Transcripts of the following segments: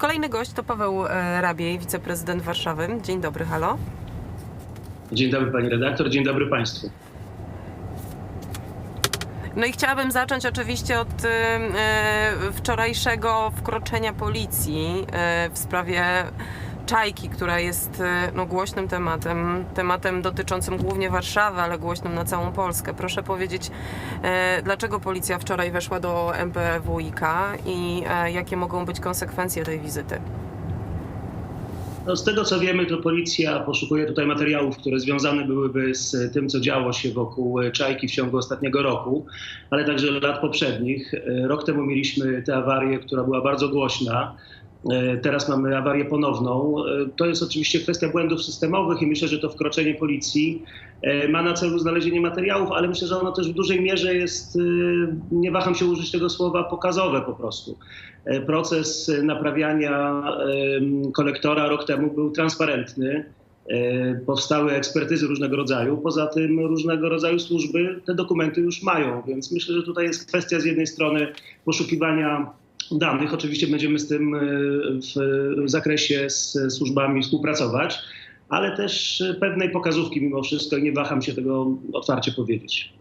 Kolejny gość to Paweł e, Rabiej, wiceprezydent Warszawy. Dzień dobry, halo. Dzień dobry pani redaktor, dzień dobry państwu. No i chciałabym zacząć oczywiście od e, e, wczorajszego wkroczenia policji w sprawie Czajki, która jest e, no, głośnym tematem, tematem dotyczącym głównie Warszawy, ale głośnym na całą Polskę. Proszę powiedzieć, e, dlaczego policja wczoraj weszła do MPWiK i e, jakie mogą być konsekwencje tej wizyty? No, z tego co wiemy, to policja poszukuje tutaj materiałów, które związane byłyby z tym, co działo się wokół Czajki w ciągu ostatniego roku, ale także lat poprzednich. Rok temu mieliśmy tę awarię, która była bardzo głośna. Teraz mamy awarię ponowną. To jest oczywiście kwestia błędów systemowych i myślę, że to wkroczenie policji ma na celu znalezienie materiałów, ale myślę, że ono też w dużej mierze jest, nie waham się użyć tego słowa, pokazowe po prostu. Proces naprawiania kolektora rok temu był transparentny. Powstały ekspertyzy różnego rodzaju. Poza tym różnego rodzaju służby te dokumenty już mają, więc myślę, że tutaj jest kwestia z jednej strony poszukiwania danych. Oczywiście będziemy z tym w zakresie z służbami współpracować, ale też pewnej pokazówki mimo wszystko i nie waham się tego otwarcie powiedzieć.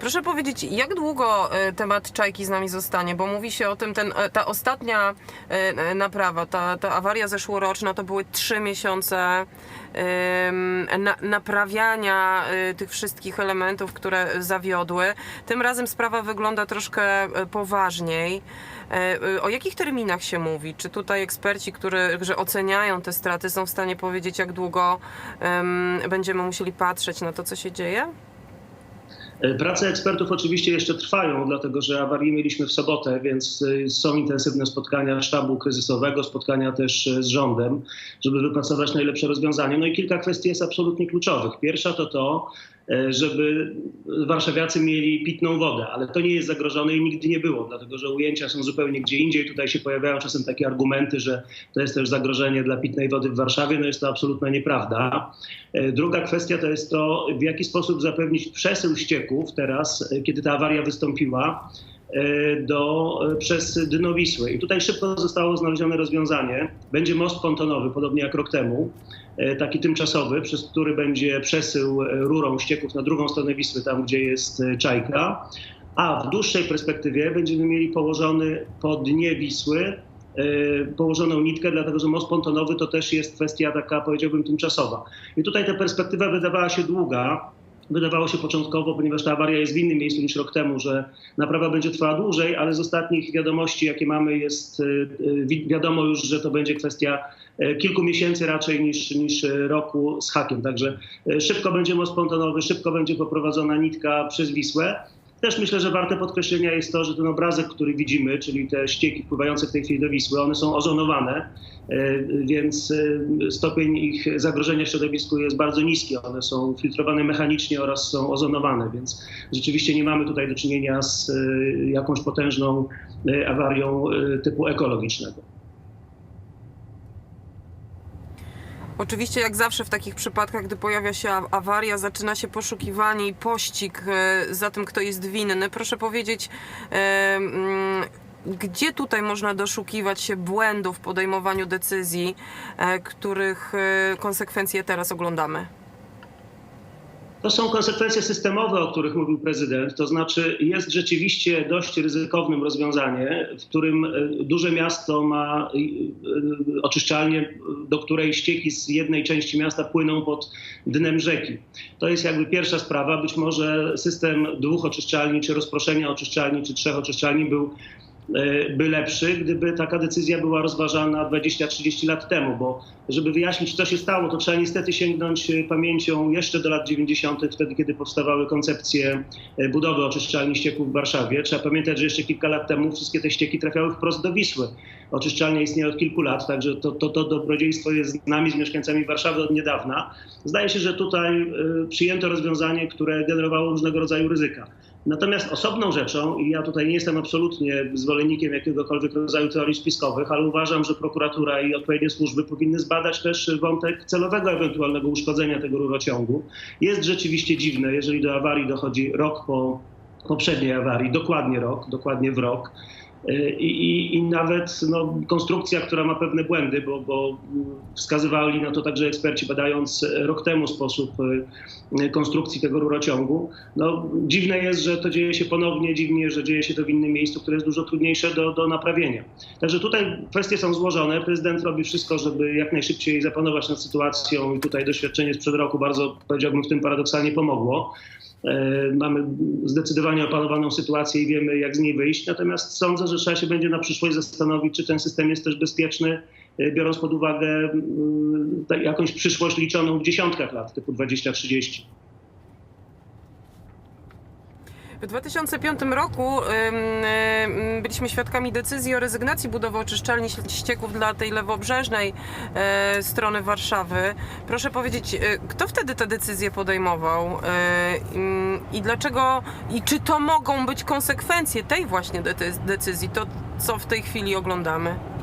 Proszę powiedzieć, jak długo e, temat Czajki z nami zostanie? Bo mówi się o tym, ten, e, ta ostatnia e, naprawa, ta, ta awaria zeszłoroczna to były trzy miesiące na, naprawiania tych wszystkich elementów, które zawiodły. Tym razem sprawa wygląda troszkę poważniej. O jakich terminach się mówi? Czy tutaj eksperci, którzy oceniają te straty, są w stanie powiedzieć, jak długo będziemy musieli patrzeć na to, co się dzieje? Prace ekspertów oczywiście jeszcze trwają, dlatego że awarię mieliśmy w sobotę, więc są intensywne spotkania sztabu kryzysowego, spotkania też z rządem, żeby wypracować najlepsze rozwiązanie. No i kilka kwestii jest absolutnie kluczowych. Pierwsza to to, żeby warszawiacy mieli pitną wodę, ale to nie jest zagrożone i nigdy nie było, dlatego że ujęcia są zupełnie gdzie indziej. Tutaj się pojawiają czasem takie argumenty, że to jest też zagrożenie dla pitnej wody w Warszawie. No jest to absolutna nieprawda. Druga kwestia to jest to, w jaki sposób zapewnić przesył ścieków teraz, kiedy ta awaria wystąpiła, do, przez dno Wisły. I tutaj szybko zostało znalezione rozwiązanie. Będzie most pontonowy, podobnie jak rok temu, taki tymczasowy, przez który będzie przesył rurą ścieków na drugą stronę Wisły, tam gdzie jest Czajka. A w dłuższej perspektywie będziemy mieli położony po dnie Wisły położoną nitkę, dlatego że most pontonowy to też jest kwestia taka, powiedziałbym, tymczasowa. I tutaj ta perspektywa wydawała się długa, Wydawało się początkowo, ponieważ ta awaria jest w innym miejscu niż rok temu, że naprawa będzie trwała dłużej, ale z ostatnich wiadomości, jakie mamy, jest wiadomo już, że to będzie kwestia kilku miesięcy raczej niż, niż roku z hakiem. Także szybko będzie most pontonowy, szybko będzie poprowadzona nitka przez Wisłę. Też myślę, że warte podkreślenia jest to, że ten obrazek, który widzimy, czyli te ścieki wpływające w tej chwili do Wisły, one są ozonowane, więc stopień ich zagrożenia w środowisku jest bardzo niski. One są filtrowane mechanicznie oraz są ozonowane, więc rzeczywiście nie mamy tutaj do czynienia z jakąś potężną awarią typu ekologicznego. Oczywiście, jak zawsze w takich przypadkach, gdy pojawia się awaria, zaczyna się poszukiwanie i pościg za tym, kto jest winny. Proszę powiedzieć, gdzie tutaj można doszukiwać się błędów w podejmowaniu decyzji, których konsekwencje teraz oglądamy? To są konsekwencje systemowe, o których mówił prezydent. To znaczy, jest rzeczywiście dość ryzykownym rozwiązanie, w którym duże miasto ma oczyszczalnię, do której ścieki z jednej części miasta płyną pod dnem rzeki. To jest jakby pierwsza sprawa. Być może system dwóch oczyszczalni, czy rozproszenia oczyszczalni, czy trzech oczyszczalni był by lepszy, gdyby taka decyzja była rozważana 20-30 lat temu, bo żeby wyjaśnić, co się stało, to trzeba niestety sięgnąć pamięcią jeszcze do lat 90., wtedy, kiedy powstawały koncepcje budowy oczyszczalni ścieków w Warszawie. Trzeba pamiętać, że jeszcze kilka lat temu wszystkie te ścieki trafiały wprost do Wisły. Oczyszczalnia istnieje od kilku lat, także to, to, to dobrodziejstwo jest z nami, z mieszkańcami Warszawy od niedawna. Zdaje się, że tutaj przyjęto rozwiązanie, które generowało różnego rodzaju ryzyka. Natomiast osobną rzeczą, i ja tutaj nie jestem absolutnie zwolennikiem jakiegokolwiek rodzaju teorii spiskowych, ale uważam, że prokuratura i odpowiednie służby powinny zbadać też wątek celowego ewentualnego uszkodzenia tego rurociągu. Jest rzeczywiście dziwne, jeżeli do awarii dochodzi rok po poprzedniej awarii, dokładnie rok, dokładnie w rok, I, i, I nawet no, konstrukcja, która ma pewne błędy, bo, bo wskazywali na to także eksperci, badając rok temu sposób y, konstrukcji tego rurociągu. No, dziwne jest, że to dzieje się ponownie, dziwnie, że dzieje się to w innym miejscu, które jest dużo trudniejsze do, do naprawienia. Także tutaj kwestie są złożone. Prezydent robi wszystko, żeby jak najszybciej zapanować nad sytuacją i tutaj doświadczenie sprzed roku bardzo, powiedziałbym, w tym paradoksalnie pomogło. E, Mamy zdecydowanie opanowaną sytuację i wiemy, jak z niej wyjść. Natomiast sądzę, że trzeba się będzie na przyszłość zastanowić, czy ten system jest też bezpieczny, e, biorąc pod uwagę mm, jakąś przyszłość liczoną w dziesiątkach lat, typu 20-30. W 2005 roku byliśmy świadkami decyzji o rezygnacji budowy oczyszczalni ścieków dla tej lewobrzeżnej e, strony Warszawy. Proszę powiedzieć, e, kto wtedy te decyzje podejmował e, i dlaczego, i czy to mogą być konsekwencje tej właśnie decy- decyzji, to co w tej chwili oglądamy?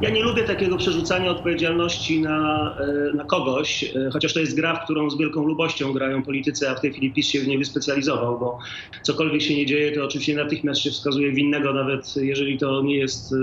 Ja nie lubię takiego przerzucania odpowiedzialności na, e, na kogoś, e, chociaż to jest gra, w którą z wielką lubością grają politycy, a w tej chwili PiS się w niej wyspecjalizował, bo cokolwiek się nie dzieje, to oczywiście natychmiast się wskazuje winnego, nawet jeżeli to nie jest e,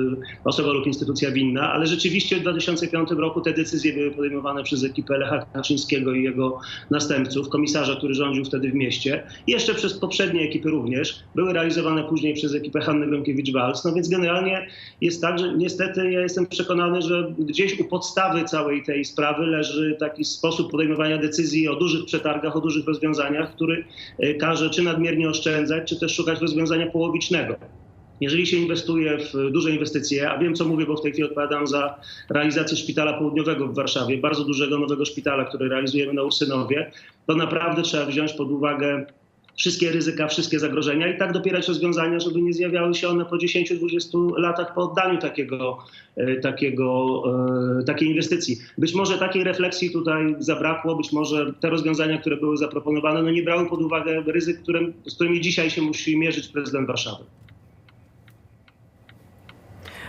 osoba lub instytucja winna, ale rzeczywiście w 2005 roku te decyzje były podejmowane przez ekipę Lecha Kaczyńskiego i jego następców, komisarza, który rządził wtedy w mieście, jeszcze przez poprzednie ekipy również, były realizowane później przez ekipę Hanny Gronkiewicz-Walc, no więc generalnie jest tak, że niestety ja jestem przekonany, że gdzieś u podstawy całej tej sprawy leży taki sposób podejmowania decyzji o dużych przetargach, o dużych rozwiązaniach, który e, każe czy nadmiernie oszczędzać, czy też szukać rozwiązania połowicznego. Jeżeli się inwestuje w duże inwestycje, a wiem co mówię, bo w tej chwili odpowiadam za realizację szpitala południowego w Warszawie, bardzo dużego nowego szpitala, który realizujemy na Ursynowie, to naprawdę trzeba wziąć pod uwagę wszystkie ryzyka, wszystkie zagrożenia i tak dopierać rozwiązania, żeby nie zjawiały się one po 10-20 latach po oddaniu takiego, e, takiego, e, takiej inwestycji. Być może takiej refleksji tutaj zabrakło, być może te rozwiązania, które były zaproponowane, no nie brały pod uwagę ryzyk, którym, z którymi dzisiaj się musi mierzyć prezydent Warszawy.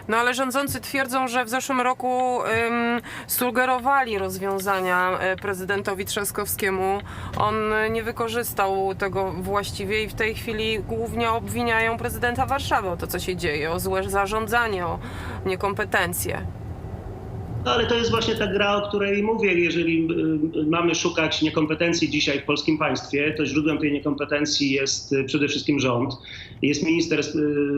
No ale rządzący twierdzą, że w zeszłym roku ym, sugerowali rozwiązania e, prezydentowi Trzaskowskiemu. On nie wykorzystał tego właściwie i w tej chwili głównie obwiniają prezydenta Warszawy o to, co się dzieje, o złe zarządzanie, o niekompetencje. No ale to jest właśnie ta gra, o której mówię. Jeżeli y, mamy szukać niekompetencji dzisiaj w polskim państwie, to źródłem tej niekompetencji jest y, przede wszystkim rząd. Jest minister y,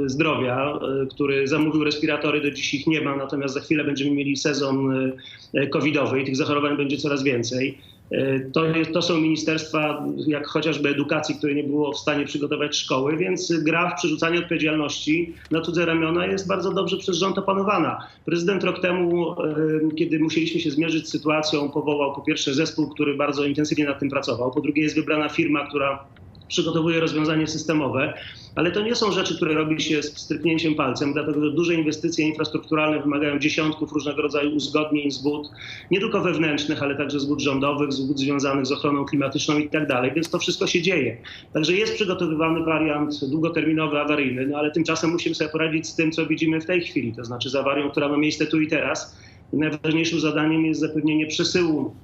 zdrowia, y, który zamówił respiratory, do dziś ich nie ma, natomiast za chwilę będziemy mieli sezon y, y, covidowy i tych zachorowań będzie coraz więcej. Y, To, to są ministerstwa, jak chociażby edukacji, które nie było w stanie przygotować szkoły, więc gra w przerzucanie odpowiedzialności na cudze ramiona jest bardzo dobrze przez rząd opanowana. Prezydent rok temu, y, kiedy musieliśmy się zmierzyć z sytuacją, powołał po pierwsze zespół, który bardzo intensywnie nad tym pracował, po drugie jest wybrana firma, która przygotowuje rozwiązanie systemowe, ale to nie są rzeczy, które robi się z stryknięciem palcem, dlatego że duże inwestycje infrastrukturalne wymagają dziesiątków różnego rodzaju uzgodnień, zgód, nie tylko wewnętrznych, ale także zgód rządowych, zgód związanych z ochroną klimatyczną i tak dalej, więc to wszystko się dzieje. Także jest przygotowywany wariant długoterminowy, awaryjny, no ale tymczasem musimy sobie poradzić z tym, co widzimy w tej chwili, to znaczy z awarią, która ma miejsce tu i teraz. Najważniejszym zadaniem jest zapewnienie przesyłu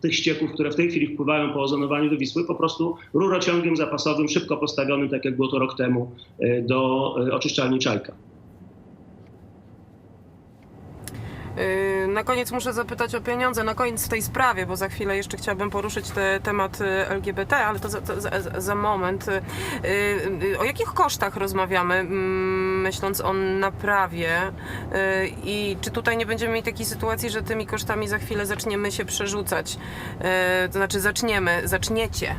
tych ścieków, które w tej chwili wpływają po ozonowaniu do Wisły, po prostu rurociągiem zapasowym, szybko postawionym, tak jak było to rok temu, e, do e, oczyszczalni Czajka. Yy, Na koniec muszę zapytać o pieniądze, na koniec w tej sprawie, bo za chwilę jeszcze chciałabym poruszyć te, temat y, LGBT, ale to za, za, za moment. Yy, yy, O jakich kosztach rozmawiamy, mm, myśląc o naprawie Yy, i czy tutaj nie będziemy mieli takiej sytuacji, że tymi kosztami za chwilę zaczniemy się przerzucać, Yy, to znaczy zaczniemy, zaczniecie.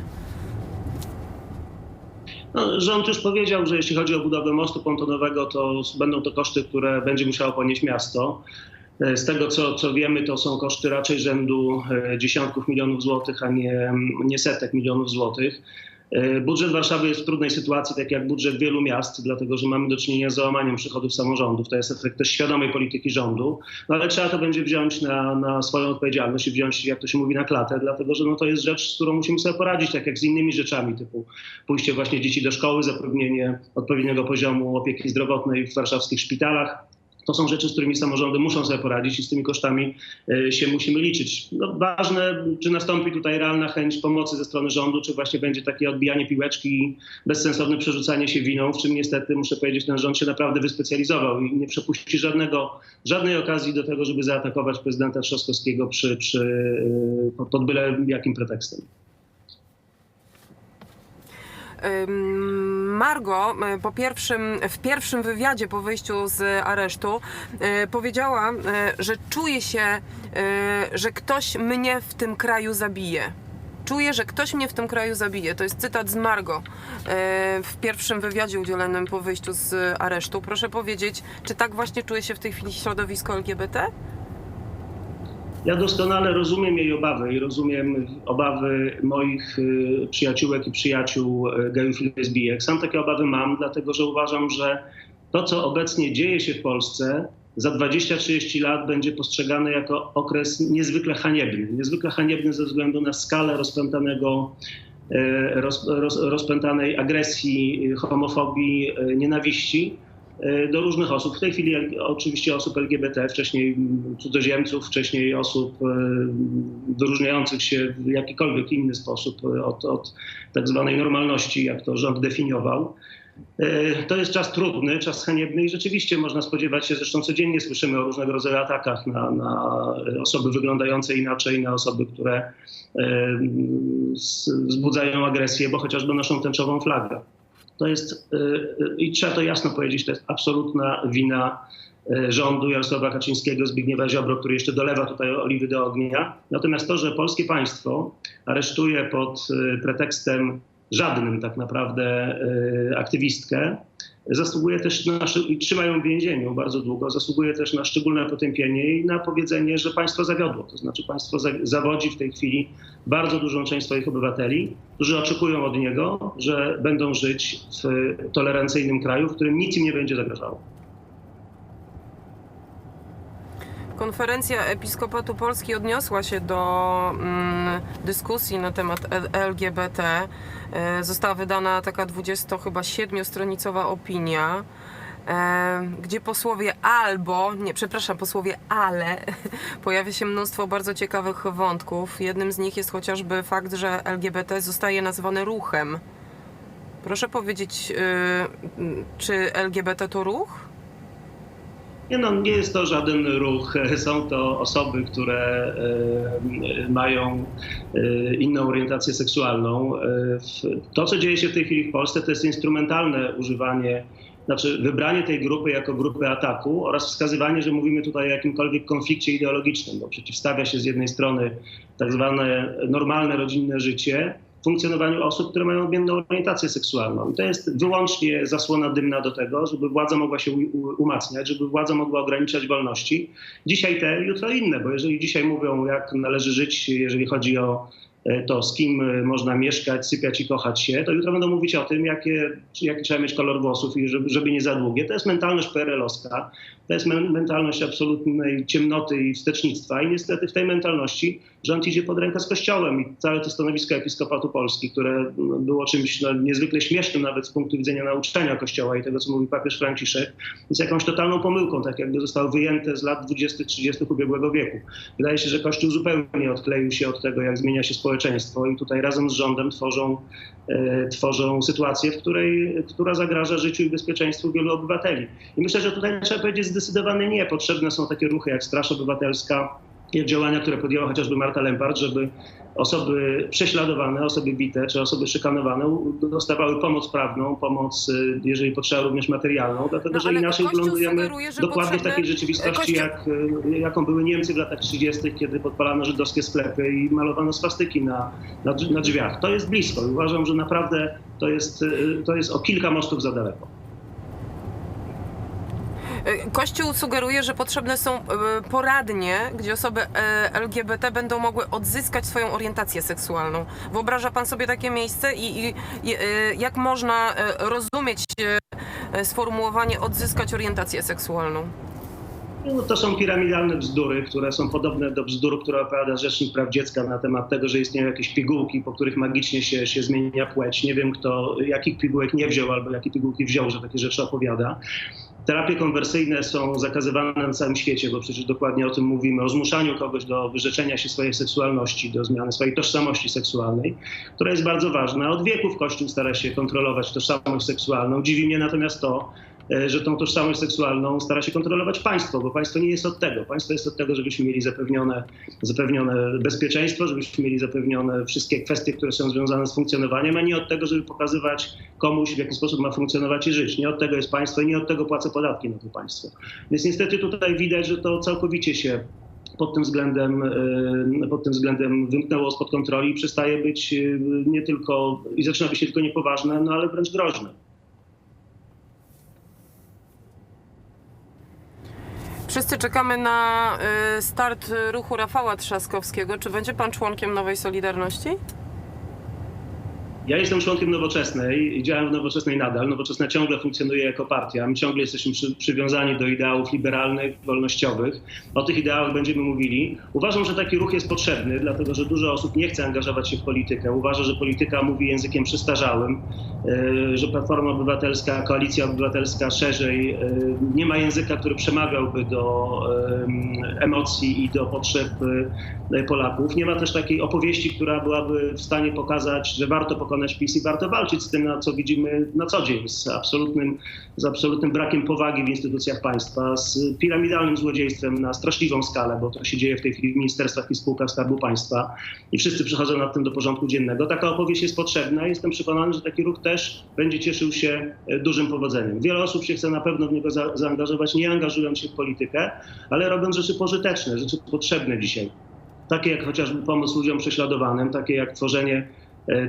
No, rząd już powiedział, że jeśli chodzi o budowę mostu pontonowego, to będą to koszty, które będzie musiało ponieść miasto. E, Z tego, co, co wiemy, to są koszty raczej rzędu e, dziesiątków milionów złotych, a nie, nie setek milionów złotych. E, Budżet Warszawy jest w trudnej sytuacji, tak jak budżet wielu miast, dlatego że mamy do czynienia z załamaniem przychodów samorządów. To jest efekt też świadomej polityki rządu, no ale trzeba to będzie wziąć na, na swoją odpowiedzialność i wziąć, jak to się mówi, na klatę, dlatego że no, to jest rzecz, z którą musimy sobie poradzić, tak jak z innymi rzeczami, typu pójście właśnie dzieci do szkoły, zapewnienie odpowiedniego poziomu opieki zdrowotnej w warszawskich szpitalach, To są rzeczy, z którymi samorządy muszą sobie poradzić i z tymi kosztami e, się musimy liczyć. No, ważne, czy nastąpi tutaj realna chęć pomocy ze strony rządu, czy właśnie będzie takie odbijanie piłeczki i bezsensowne przerzucanie się winą, w czym niestety, muszę powiedzieć, ten rząd się naprawdę wyspecjalizował i nie przepuści żadnego, żadnej okazji do tego, żeby zaatakować prezydenta Trzaskowskiego przy, przy, e, pod- pod byle jakim pretekstem. Margo y, po pierwszym, w pierwszym wywiadzie po wyjściu z aresztu y, powiedziała, y, że czuje się, że ktoś mnie w tym kraju zabije. Czuję, że ktoś mnie w tym kraju zabije. To jest cytat z Margo w pierwszym wywiadzie udzielonym po wyjściu z aresztu. Proszę powiedzieć, czy tak właśnie czuje się w tej chwili środowisko LGBT? Ja doskonale rozumiem jej obawy i rozumiem obawy moich y, przyjaciółek i przyjaciół y, gejów i lesbijek. Sam takie obawy mam, dlatego że uważam, że to, co obecnie dzieje się w Polsce, za 20-30 lat będzie postrzegane jako okres niezwykle haniebny. Niezwykle haniebny ze względu na skalę rozpętanego, y, roz, roz, rozpętanej agresji, homofobii, nienawiści do różnych osób. W tej chwili oczywiście osób LGBT, wcześniej cudzoziemców, wcześniej osób e, wyróżniających się w jakikolwiek inny sposób e, od, od tak zwanej normalności, jak to rząd definiował. E, To jest czas trudny, czas haniebny i rzeczywiście można spodziewać się, zresztą codziennie słyszymy o różnego rodzaju atakach na, na osoby wyglądające inaczej, na osoby, które e, wzbudzają agresję, bo chociażby noszą tęczową flagę. To jest, y, y, i trzeba to jasno powiedzieć, to jest absolutna wina y, rządu Jarosława Kaczyńskiego, Zbigniewa Ziobro, który jeszcze dolewa tutaj oliwy do ognia. Natomiast to, że polskie państwo aresztuje pod pretekstem żadnym tak naprawdę aktywistkę, zasługuje też na, i trzyma ją w więzieniu bardzo długo, zasługuje też na szczególne potępienie i na powiedzenie, że państwo zawiodło. To znaczy państwo za- zawodzi w tej chwili bardzo dużą część swoich obywateli, którzy oczekują od niego, że będą żyć w tolerancyjnym kraju, w którym nic im nie będzie zagrażało. Konferencja Episkopatu Polski odniosła się do mm, dyskusji na temat LGBT. E, Została wydana taka 20 chyba 7-stronicowa opinia, e, gdzie posłowie albo, nie, przepraszam, posłowie ale, pojawia się mnóstwo bardzo ciekawych wątków. Jednym z nich jest chociażby fakt, że LGBT zostaje nazwany ruchem. Proszę powiedzieć, y, czy LGBT to ruch? Nie, no, nie jest to żaden ruch. Są to osoby, które e, mają e, inną orientację seksualną. E, To, co dzieje się w tej chwili w Polsce, to jest instrumentalne używanie, znaczy wybranie tej grupy jako grupy ataku oraz wskazywanie, że mówimy tutaj o jakimkolwiek konflikcie ideologicznym, bo przeciwstawia się z jednej strony tak zwane normalne rodzinne życie, funkcjonowaniu osób, które mają odmienną orientację seksualną. To jest wyłącznie zasłona dymna do tego, żeby władza mogła się umacniać, żeby władza mogła ograniczać wolności. Dzisiaj te, jutro inne, bo jeżeli dzisiaj mówią, jak należy żyć, jeżeli chodzi o e, to, z kim e, można mieszkać, sypiać i kochać się, to jutro będą mówić o tym, jakie, jaki trzeba mieć kolor włosów i żeby, żeby nie za długie. To jest mentalność PRL-owska, to jest men- mentalność absolutnej ciemnoty i wstecznictwa i niestety w tej mentalności rząd idzie pod rękę z Kościołem i całe to stanowisko Episkopatu Polski, które no, było czymś no, niezwykle śmiesznym nawet z punktu widzenia nauczania Kościoła i tego, co mówi papież Franciszek, jest jakąś totalną pomyłką, tak jakby zostało wyjęte z lat 20-30 ubiegłego wieku. Wydaje się, że Kościół zupełnie odkleił się od tego, jak zmienia się społeczeństwo i tutaj razem z rządem tworzą, e, tworzą sytuację, w której, która zagraża życiu i bezpieczeństwu wielu obywateli. I myślę, że tutaj trzeba powiedzieć zdecydowane nie. Potrzebne są takie ruchy jak Straż Obywatelska, i działania, które podjęła chociażby Marta Lempart, żeby osoby prześladowane, osoby bite czy osoby szykanowane dostawały pomoc prawną, pomoc, y, jeżeli potrzeba, również materialną, dlatego No, że inaczej lądujemy dokładnie w takiej rzeczywistości, Kościół- jak, y, jaką były Niemcy w latach 30., kiedy podpalano żydowskie sklepy i malowano swastyki na, na, na drzwiach. To jest blisko i uważam, że naprawdę to jest, y, to jest o kilka mostów za daleko. Y, Kościół sugeruje, że potrzebne są y, poradnie, gdzie osoby y, LGBT będą mogły odzyskać swoją orientację seksualną. Wyobraża pan sobie takie miejsce i, i, i jak można rozumieć sformułowanie odzyskać orientację seksualną? No, to są piramidalne bzdury, które są podobne do bzdur, które opowiada Rzecznik Praw Dziecka na temat tego, że istnieją jakieś pigułki, po których magicznie się, się zmienia płeć. Nie wiem, kto jakich pigułek nie wziął albo jakie pigułki wziął, że takie rzeczy opowiada. Terapie konwersyjne są zakazywane na całym świecie, bo przecież dokładnie o tym mówimy, o zmuszaniu kogoś do wyrzeczenia się swojej seksualności, do zmiany swojej tożsamości seksualnej, która jest bardzo ważna. Od wieków Kościół stara się kontrolować tożsamość seksualną. Dziwi mnie natomiast to, że tą tożsamość seksualną stara się kontrolować państwo, bo państwo nie jest od tego. Państwo jest od tego, żebyśmy mieli zapewnione, zapewnione bezpieczeństwo, żebyśmy mieli zapewnione wszystkie kwestie, które są związane z funkcjonowaniem, a nie od tego, żeby pokazywać komuś, w jaki sposób ma funkcjonować i żyć. Nie od tego jest państwo i nie od tego płacę podatki na to państwo. Więc niestety tutaj widać, że to całkowicie się pod tym względem, e, pod tym względem wymknęło spod kontroli i przestaje być e, nie tylko, i zaczyna być nie tylko niepoważne, no ale wręcz groźne. Wszyscy czekamy na y, start ruchu Rafała Trzaskowskiego. Czy będzie pan członkiem Nowej Solidarności? Ja jestem członkiem Nowoczesnej i działam w Nowoczesnej nadal. Nowoczesna ciągle funkcjonuje jako partia. My ciągle jesteśmy przy, przywiązani do ideałów liberalnych, wolnościowych. O tych ideałach będziemy mówili. Uważam, że taki ruch jest potrzebny, dlatego że dużo osób nie chce angażować się w politykę. Uważa, że polityka mówi językiem przestarzałym, yy, że Platforma Obywatelska, Koalicja Obywatelska szerzej yy, nie ma języka, który przemawiałby do yy, emocji i do potrzeb Polaków. Nie ma też takiej opowieści, która byłaby w stanie pokazać, że warto pokonać PiS i warto walczyć z tym, na co widzimy na co dzień, z absolutnym, z absolutnym brakiem powagi w instytucjach państwa, z piramidalnym złodziejstwem na straszliwą skalę, bo to się dzieje w tej chwili w ministerstwach i spółkach Skarbu Państwa i wszyscy przychodzą nad tym do porządku dziennego. Taka opowieść jest potrzebna. Jestem przekonany, że taki ruch też będzie cieszył się e, dużym powodzeniem. Wiele osób się chce na pewno w niego za, zaangażować, nie angażując się w politykę, ale robiąc rzeczy pożyteczne, rzeczy potrzebne dzisiaj takie jak chociażby pomoc ludziom prześladowanym, takie jak tworzenie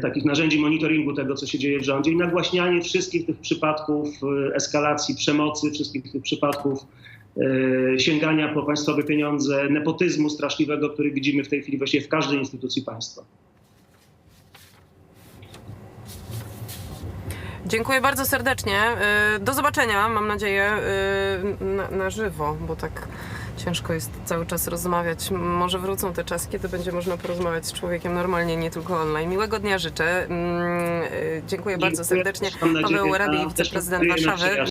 takich narzędzi monitoringu tego, co się dzieje w rządzie i nagłaśnianie wszystkich tych przypadków e, eskalacji przemocy, wszystkich tych przypadków e, sięgania po państwowe pieniądze, nepotyzmu straszliwego, który widzimy w tej chwili właściwie w każdej instytucji państwa. Dziękuję bardzo serdecznie. Do zobaczenia, mam nadzieję, na, na żywo, bo tak ciężko jest cały czas rozmawiać. Może wrócą te czasy, kiedy będzie można porozmawiać z człowiekiem normalnie, nie tylko online. Miłego dnia życzę. Mm, y, Dziękuję bardzo serdecznie. Paweł na- Rabi, też wiceprezydent Warszawy.